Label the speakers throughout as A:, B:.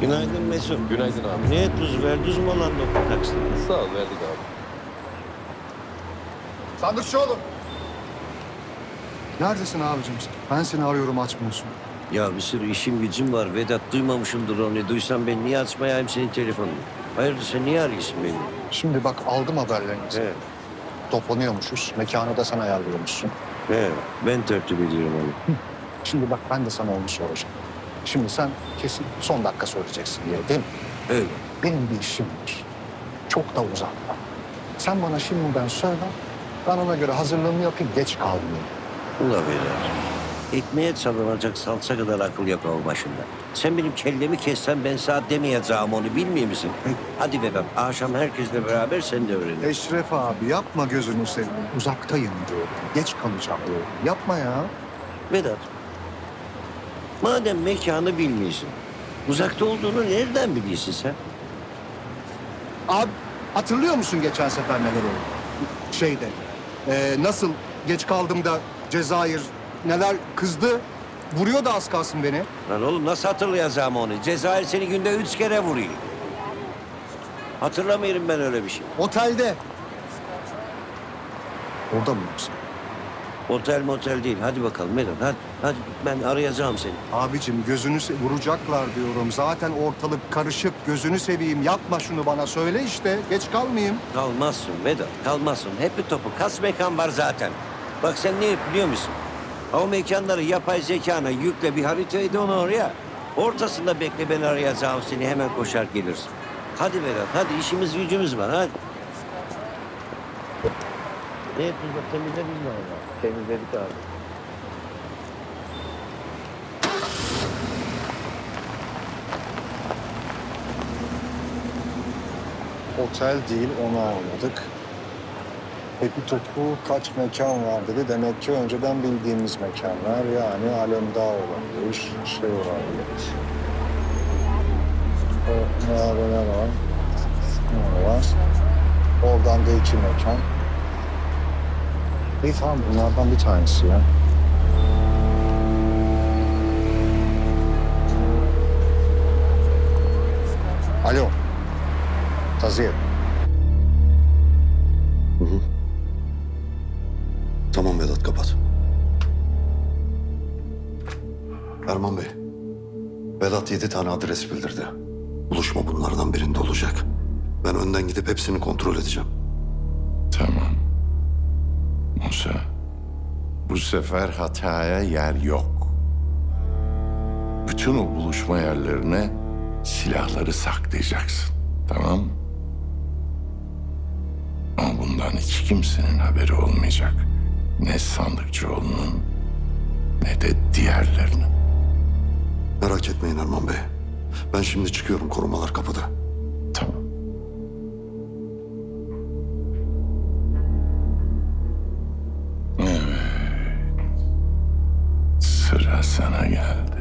A: Günaydın Mesut.
B: Günaydın abi.
A: Ne tuz ver düz mü olan doktor taksini?
B: Sağ ol verdik abi.
C: Sandıkçı oğlum. Neredesin abicim sen? Ben seni arıyorum açmıyorsun.
A: Ya bir sürü işim gücüm var. Vedat duymamışımdır onu. Duysam ben niye açmayayım senin telefonunu? Hayırdır sen niye arıyorsun beni?
C: Şimdi bak aldım haberlerinizi.
A: He,
C: Toplanıyormuşuz. Mekanı da sen ayarlıyormuşsun.
A: he. Ben tertip ediyorum onu.
C: Şimdi bak ben de sana onu soracağım. Şimdi sen kesin son dakika söyleyeceksin diye değil mi?
A: Öyle.
C: Benim bir işim var. Çok da uzakta. Sen bana şimdiden söyle. Ben ona göre hazırlığımı yapayım. Geç kalmayayım.
A: Vedat. Ekmeğe çalınacak salça kadar akıl yok o başında. Sen benim kellemi kessen ben sana demeyeceğim onu bilmiyor musun? Hadi Vedat akşam herkesle beraber sen de öğrenin.
C: Eşref abi yapma gözünü seveyim. Uzaktayım diyor. Geç kalacağım diyor. Yapma ya.
A: Vedat. Madem mekanı bilmiyorsun. Uzakta olduğunu nereden biliyorsun sen?
C: Abi hatırlıyor musun geçen sefer neler oldu? Şeyde e, nasıl geç kaldım da Cezayir neler kızdı. Vuruyor da az kalsın beni.
A: Lan oğlum nasıl hatırlayacağım onu? Cezayir seni günde üç kere vuruyor. Hatırlamıyorum ben öyle bir şey.
C: Otelde. Orada mı yoksa?
A: Otel motel değil. Hadi bakalım Vedat hadi. Hadi ben arayacağım seni.
C: Abicim gözünü se- vuracaklar diyorum. Zaten ortalık karışık. Gözünü seveyim. Yapma şunu bana. Söyle işte. Geç kalmayayım.
A: Kalmazsın Vedat kalmazsın. Hep bir topu. Kas mekan var zaten. Bak sen ne yap biliyor musun? O mekanları yapay zekana yükle bir haritayı onu oraya. Ortasında bekle ben arayacağım seni hemen koşar gelirsin. Hadi Vedat hadi işimiz gücümüz var hadi. Ne yapıyoruz bak temizledin mi orada? Temizledik abi.
C: Otel değil onu anladık. Peki topu kaç mekan var dedi. Demek ki önceden bildiğimiz mekanlar yani Alemdağ olabilir, şey olabilir. O, ne var, ne var? Ne var? Oradan da iki mekan. İyi tamam bunlardan bir tanesi ya. Alo. Taziye.
D: Tamam Vedat kapat. Erman Bey. Vedat yedi tane adres bildirdi. Buluşma bunlardan birinde olacak. Ben önden gidip hepsini kontrol edeceğim.
E: Tamam. Musa, bu sefer hataya yer yok. Bütün o buluşma yerlerine silahları saklayacaksın. Tamam mı? Ama bundan hiç kimsenin haberi olmayacak. Ne sandıkçıoğlunun ne de diğerlerinin.
D: Merak etmeyin Erman Bey. Ben şimdi çıkıyorum korumalar kapıda.
E: Sıra sana geldi.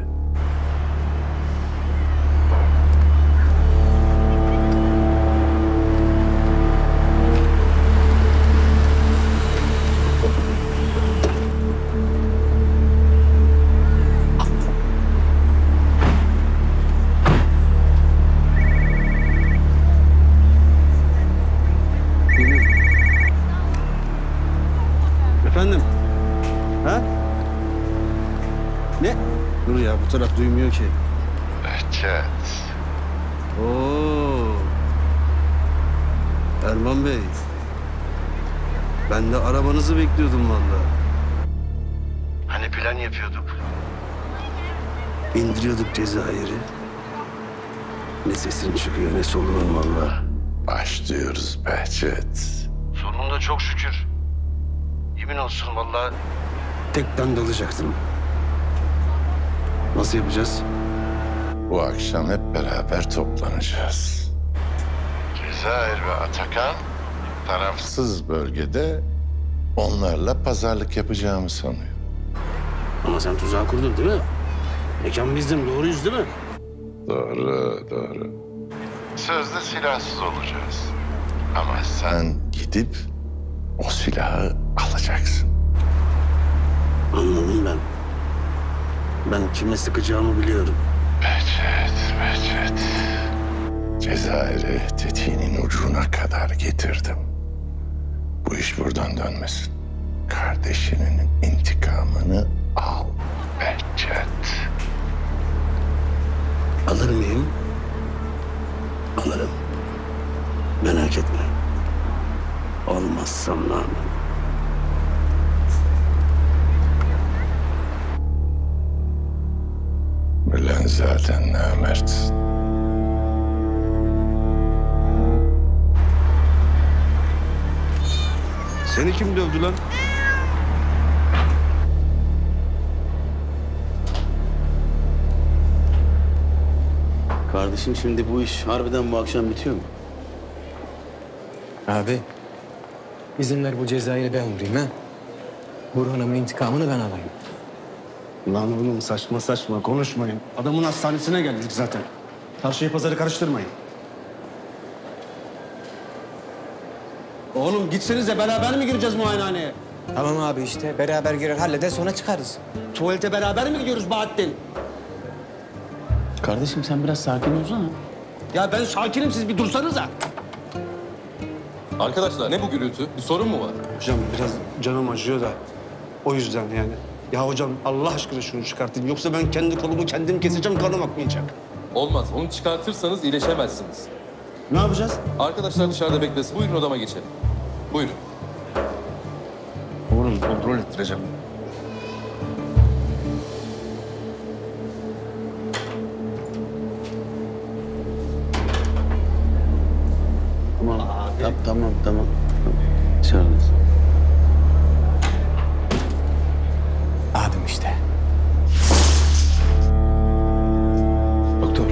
F: Ne? Dur ya bu taraf duymuyor ki.
E: Behçet.
F: Oo. Erman Bey. Ben de arabanızı bekliyordum vallahi. Hani plan yapıyorduk. İndiriyorduk Cezayir'i. Ne sesin çıkıyor ne soluğun vallahi.
E: Başlıyoruz Behçet.
F: Sonunda çok şükür. Yemin olsun vallahi. Tekten dalacaktım. Nasıl yapacağız?
E: Bu akşam hep beraber toplanacağız. Cezayir ve Atakan tarafsız bölgede onlarla pazarlık yapacağımı sanıyor.
F: Ama sen tuzağı kurdun değil mi? Mekan bizim doğruyuz değil mi?
E: Doğru, doğru. Sözde silahsız olacağız. Ama sen gidip o silahı alacaksın.
F: Anladım ben. Ben kime sıkacağımı biliyorum.
E: Behçet, Behçet. Cezayir'i tetiğinin ucuna kadar getirdim. Bu iş buradan dönmesin. Kardeşinin intikamını al Behçet.
F: Alır mıyım? Alırım. Merak etme. Olmazsam namım.
E: Bilen zaten namert.
F: Seni kim dövdü lan?
B: Kardeşim şimdi bu iş harbiden bu akşam bitiyor mu?
G: Abi, izin ver bu cezayı ben vurayım ha. Burhan'ımın intikamını ben alayım.
F: Lan oğlum saçma saçma konuşmayın. Adamın hastanesine geldik zaten. Çarşıyı pazarı karıştırmayın. Oğlum gitsenize beraber mi gireceğiz muayenehaneye?
G: Tamam abi işte beraber girer halleder sonra çıkarız.
F: Tuvalete beraber mi gidiyoruz Bahattin?
B: Kardeşim sen biraz sakin olsana.
F: Ya ben sakinim siz bir dursanıza.
H: Arkadaşlar ne bu gürültü? Bir sorun mu var?
F: Hocam biraz canım acıyor da o yüzden yani. Ya hocam Allah aşkına şunu çıkartın. Yoksa ben kendi kolumu kendim keseceğim kanım akmayacak.
H: Olmaz. Onu çıkartırsanız iyileşemezsiniz.
F: Ne yapacağız?
H: Arkadaşlar dışarıda beklesin. Buyurun odama geçelim. Buyurun.
F: Oğlum kontrol ettireceğim.
B: Tamam, tamam, tamam, tamam. Dışarıdasın.
G: Abim işte.
I: Doktor.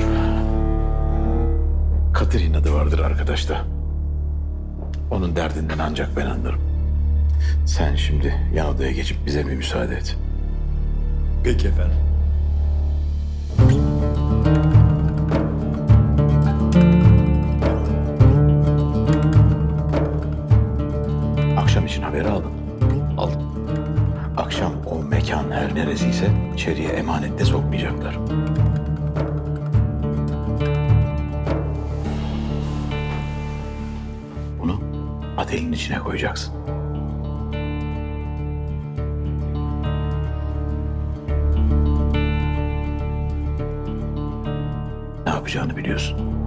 I: Katır inadı vardır arkadaşta. Onun derdinden ancak ben anlarım. Sen şimdi yan odaya geçip bize bir müsaade et.
D: Peki efendim.
I: Akşam için haberi. Aldım. Neresiyse içeriye emanette sokmayacaklar. Bunu atelin içine koyacaksın. Ne yapacağını biliyorsun.